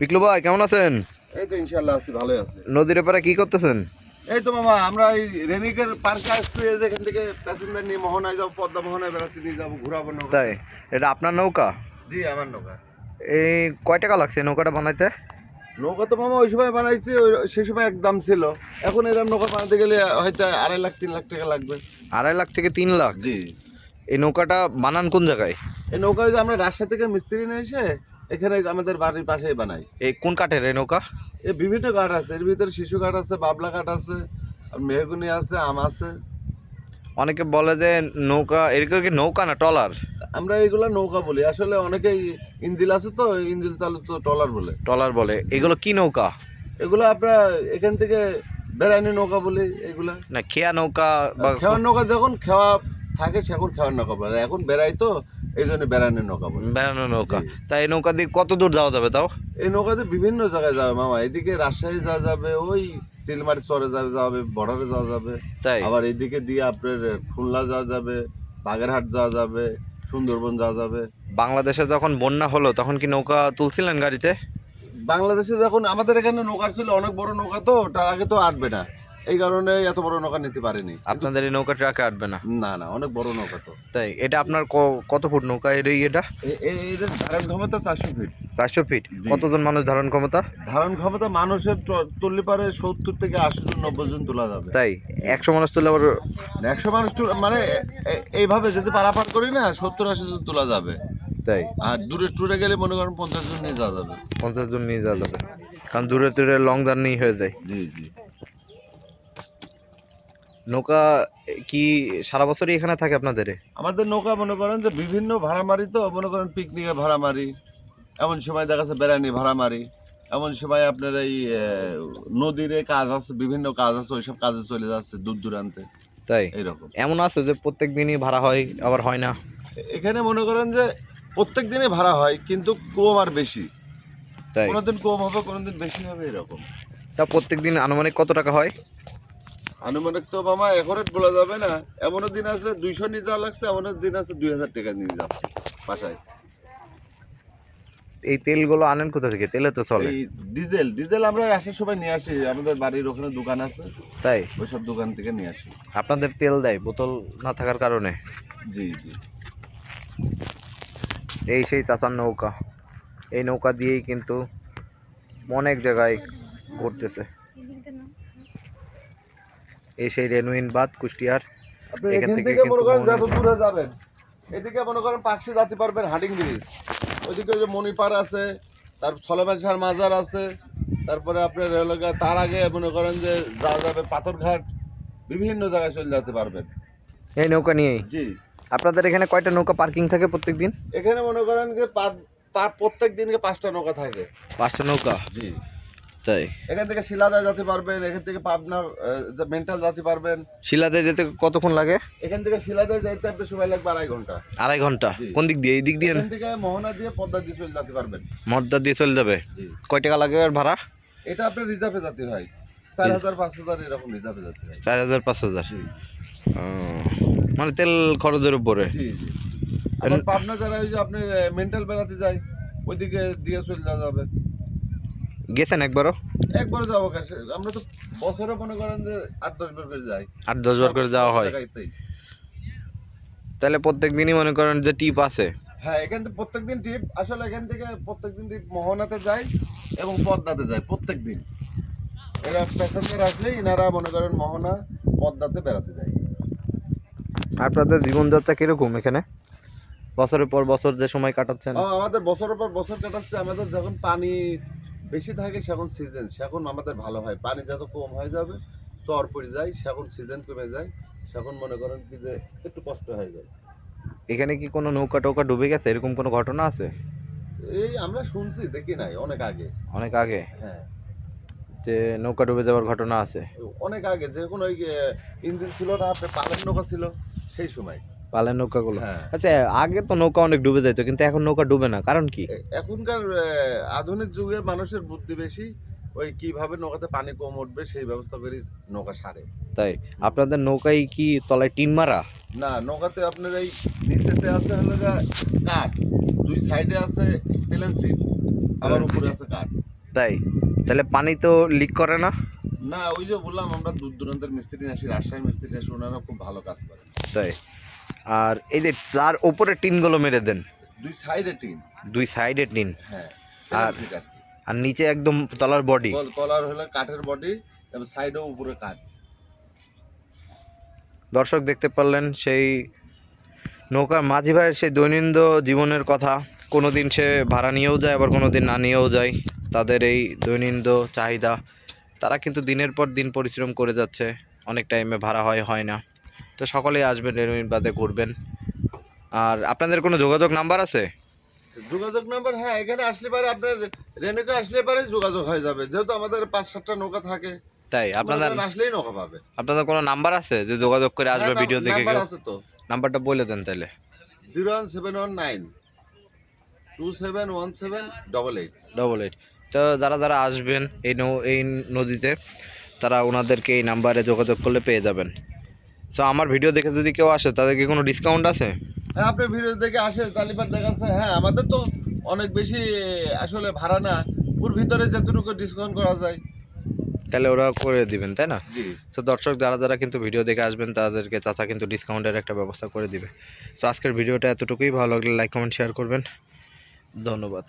পিকলু ভাই কেমন আছেন? এই তো ইনশাল্লাহ আছি ভালোই আছে। নদীর এপারে কি করতেছেন? এই তো মামা আমরা এই রেনিকের পার্কে আসছি এই যে এখান থেকে প্যাসেঞ্জার নিয়ে মোহনায় যাব পদ্মা মোহনায় বেড়াতে নিয়ে যাব ঘুরাবো নৌকা। তাই? এটা আপনার নৌকা? জি আমার নৌকা। এই কয় টাকা লাগছে নৌকাটা বানাইতে? নৌকা তো মামা ওই সময় বানাইছি ওই সেই সময় এক দাম ছিল। এখন এরকম নৌকা বানাতে গেলে হয়তো আড়াই লাখ তিন লাখ টাকা লাগবে। আড়াই লাখ থেকে তিন লাখ? জি। এই নৌকাটা বানান কোন জায়গায়? এই নৌকা আমরা রাজশাহী থেকে মিস্ত্রি নিয়ে এসে এখানে আমাদের বাড়ির পাশেই বানাই। এই কোন কাঠের এই নৌকা? এই বিভিন্ন কাঠ আছে এর ভিতরে শিশু কাঠ আছে বাবলা কাঠ আছে আর মেহগুনি আছে আম আছে। অনেকে বলে যে নৌকা এরকম কি নৌকা না টলার আমরা এইগুলা নৌকা বলি। আসলে অনেকেই ইঞ্জিল আছে তো ইঞ্জিল চালু তো ট্রলার বলে। টলার বলে। এগুলো কি নৌকা? এগুলো আমরা এখান থেকে বেড়ানি নৌকা বলি এগুলা। না খেয়া নৌকা বা খেওয়ার নৌকা যখন খেওয়া থাকে সেখন খেওয়ার নৌকা বলে। এখন বেড়াই তো এই জন্য বেড়ানি নৌকা বলে। বেড়ানো নৌকা। তাই এই নৌকা দিয়ে কত দূর যাওয়া যাবে তাও? এই নৌকাতে বিভিন্ন জায়গায় যাবে মামা। এদিকে রাজশাহী যাওয়া যাবে ওই চিলমারি চরে যাবে যাবে বর্ডারে যাওয়া যাবে। তাই? আবার এইদিকে দিয়ে আপনার খুলনা যাওয়া যাবে বাগেরহাট যাওয়া যাবে সুন্দরবন যাওয়া যাবে। বাংলাদেশে যখন বন্যা হলো তখন কি নৌকা তুলছিলেন গাড়িতে? বাংলাদেশে যখন আমাদের এখানে নৌকা ছিল অনেক বড় নৌকা তো তার আগে তো আটবে না। এই কারণে এত বড় নৌকা নিতে পারিনি। আপনাদের এই নৌকা ট্রাকে আটবে না? না না অনেক বড় নৌকা তো। তাই এটা আপনার কত ফুট নৌকা এর এটা ধারণ ক্ষমতা চারশো ফিট। চারশো ফিট। কতজন মানুষ ধারণ ক্ষমতা? ধারণ ক্ষমতা মানুষের তুললে পারে সত্তর থেকে আশি জন নব্বই জন তোলা যাবে। তাই একশো মানুষ তুলে আবার একশো মানুষ মানে এইভাবে যদি পারাপার করি না সত্তর আশি জন তোলা যাবে। তাই। আর দূরে ট্যুরে গেলে মনে করেন পঞ্চাশ জন নিয়ে যাওয়া যাবে। পঞ্চাশ জন নিয়ে যাওয়া যাবে। কারণ দূরে দূরে লং জার্নি হয়ে যায়। জি জি। নৌকা কি সারা বছরই এখানে থাকে আপনাদের আমাদের নৌকা মনে করেন যে বিভিন্ন ভাড়া মারি তো মনে করেন পিকনিকে ভাড়া মারি এমন সময় দেখা যাচ্ছে বেড়ানি ভাড়া মারি এমন সময় আপনার এই নদীরে কাজ আছে বিভিন্ন কাজ আছে ওইসব কাজে চলে যাচ্ছে দূর দূরান্তে। তাই? এরকম। এমন আছে যে প্রত্যেক দিনই ভাড়া হয় আবার হয় না? এখানে মনে করেন যে প্রত্যেক দিনই ভাড়া হয় কিন্তু কম আর বেশি। তাই? কোনোদিন কম হবে কোনোদিন বেশি হবে এরকম। তা প্রত্যেক দিন আনুমানিক কত টাকা হয়? আনুমানিক তো মামা একরেট বলা যাবে না। এমনও দিন আছে দুইশো নিয়ে যাওয়া লাগছে এমনও দিন আছে দুই হাজার টাকা নিয়ে যাচ্ছে বাসায়। এই তেলগুলো আনেন কোথা থেকে? তেলে তো চলে। এই ডিজেল ডিজেল আমরা আসার সময় নিয়ে আসি। আমাদের বাড়ির ওখানে দোকান আছে। তাই? ওইসব দোকান থেকে নিয়ে আসি। আপনাদের তেল দেয় বোতল না থাকার কারণে? জি জি। এই সেই চাচার নৌকা। এই নৌকা দিয়েই কিন্তু অনেক জায়গায় ঘুরতেছে। এই সেই রেনুইন বাদ কুষ্টিয়ার। এখান থেকে মনে করেন যত দূরে যাবেন এদিকে মনে করেন পাকশি যাতে পারবেন হাডিং ব্রিজ। ওইদিকে ওই যে মণিপার আছে তার ছলমেশার মাজার আছে তারপরে আপনার রেলগা তার আগে মনে করেন যে যা যাবে পাথরঘাট বিভিন্ন জায়গায় চলে যেতে পারবেন। এই নৌকা নিয়েই? জি। আপনাদের এখানে কয়টা নৌকা পার্কিং থাকে প্রত্যেক দিন এখানে মনে করেন যে পার- পার প্রত্যেক দিনকে পাঁচটা নৌকা থাকে। পাঁচটা নৌকা? জি। তাই। এখান থেকে শিলাদায় যেতে পারবেন এখান থেকে পাবনা মেন্টাল যেতে পারবেন। শিলাতে যেতে কতক্ষণ লাগে? এখান থেকে শিলাদায় যাইতে আপনি সময় লাগবে আড়াই ঘণ্টা। আড়াই ঘণ্টা? কোন দিক দিয়ে? এই দিক দিয়ে এখান থেকে মোহনা দিয়ে পদ্মা দিয়ে চলে যেতে পারবেন। মর্দা দিয়ে চলে যাবে? কয় টাকা লাগে আর ভাড়া? এটা আপনার রিজার্ভে যেতে হয়। চার হাজার পাঁচ হাজার এরকম রিজার্ভে যেতে হয়। চার হাজার পাঁচ হাজার? মানে তেল খরচের উপরে। জি জি। পাবনা যারা ওই যে আপনার মেন্টাল বেড়াতে যায় ওইদিকে দিয়ে চলে যাওয়া যাবে। গেছেন একবারও? একবার যাব কাছে। আমরা তো বছরে মনে করেন যে আট দশ বার করে যাই। আট দশ বার করে যাওয়া হয়। তাহলে প্রত্যেক দিনই মনে করেন যে টিপ আছে? হ্যাঁ এখান থেকে প্রত্যেকদিন ট্রিপ আসলে এখান থেকে প্রত্যেকদিন ট্রিপ মোহনাতে যায় এবং পদ্মাতে যায় প্রত্যেকদিন এরা প্যাসেঞ্জার আসলে ইনারা মনে করেন মোহনা পদ্মাতে বেড়াতে যায়। আপনাদের জীবনযাত্রা কীরকম এখানে? বছরের পর বছর যে সময় কাটাচ্ছেন? আমাদের বছরের পর বছর কাটাচ্ছে আমাদের যখন পানি বেশি থাকে সেখন সিজন সেখন আমাদের ভালো হয়। পানি যত কম হয়ে যাবে চর পড়ে যায় সেখন সিজন কমে যায়। সেখন মনে করেন কি যে একটু কষ্ট হয়ে যায়। এখানে কি কোনো নৌকা টৌকা ডুবে গেছে? এরকম কোনো ঘটনা আছে? এই আমরা শুনছি দেখি নাই অনেক আগে। অনেক আগে? হ্যাঁ। যে নৌকা ডুবে যাওয়ার ঘটনা আছে? অনেক আগে যখন ওই ইঞ্জিন ছিল না আপনার পালের নৌকা ছিল সেই সময়। পালের নৌকাগুলো। হ্যাঁ। আচ্ছা আগে তো নৌকা অনেক ডুবে যাইতো কিন্তু এখন নৌকা ডুবে না কারণ কি? এখনকার আধুনিক যুগে মানুষের বুদ্ধি বেশি ওই কীভাবে নৌকাতে পানি কম উঠবে সেই ব্যবস্থা করে নৌকা সারে। তাই আপনাদের নৌকায় কি তলায় টিন মারা? না নৌকাতে আপনার এই নিচেতে আছে হলো কাঠ দুই সাইডে আছে প্লেন সিট আবার উপরে আছে কাঠ। তাই তাহলে পানি তো লিক করে না? না ওই যে বললাম আমরা দূর দূরান্তের মিস্ত্রি আসি রাজশাহীর মিস্ত্রি আসি ওনারা খুব ভালো কাজ করে তাই? আর এই যে তার ওপরে টিনগুলো মেরে দেন। দুই সাইডে টিন। দুই সাইডে টিন। হ্যাঁ আর- আর নিচে একদম তলার বডি। কলার হলো কাঠের বডি এবং সাইডেও উপরে কাঠ। দর্শক দেখতে পারলেন সেই নৌকার মাঝি ভাইয়ের সেই দৈনন্দিন জীবনের কথা। কোনো দিন সে ভাড়া নিয়েও যায় আবার কোনো দিন না নিয়েও যায়। তাদের এই দৈনন্দিন চাহিদা। তারা কিন্তু দিনের পর দিন পরিশ্রম করে যাচ্ছে। অনেক টাইমে ভাড়া হয় হয় না। তো সকলেই আসবেন রেনুইন বাদে ঘুরবেন। আর আপনাদের কোনো যোগাযোগ নাম্বার আছে? যোগাযোগ নাম্বার হ্যাঁ এখানে আসলে পারে আপনার রেনুকে আসলে পারে যোগাযোগ হয়ে যাবে। যেহেতু আমাদের পাঁচ সাতটা নৌকা থাকে তাই আপনাদের আসলেই নৌকা পাবে। আপনাদের কোনো নাম্বার আছে যে যোগাযোগ করে আসবে হ্যাঁ, ভিডিও দেখে নাম্বার আছে তো। নাম্বারটা বলে দেন তাহলে। Zero one seven one nine two seven one seven double eight. Double eight. তো যারা যারা আসবেন এই নৌ এই নদীতে তারা ওনাদেরকে এই নাম্বারে যোগাযোগ করলে পেয়ে যাবেন। তো আমার ভিডিও দেখে যদি কেউ আসে তাদের কি কোনো ডিসকাউন্ট আছে? হ্যাঁ আপনি ভিডিও দেখে আসে তালিপার দেখাচ্ছে হ্যাঁ আমাদের তো অনেক বেশি আসলে ভাড়া না ওর ভিতরে যতটুকু ডিসকাউন্ট করা যায়। তাহলে ওরা করে দিবেন তাই না? জি। তো দর্শক যারা যারা কিন্তু ভিডিও দেখে আসবেন তাদেরকে চাচা কিন্তু ডিসকাউন্টের একটা ব্যবস্থা করে দিবে। তো আজকের ভিডিওটা এতটুকুই ভালো লাগলে লাইক কমেন্ট শেয়ার করবেন। ধন্যবাদ।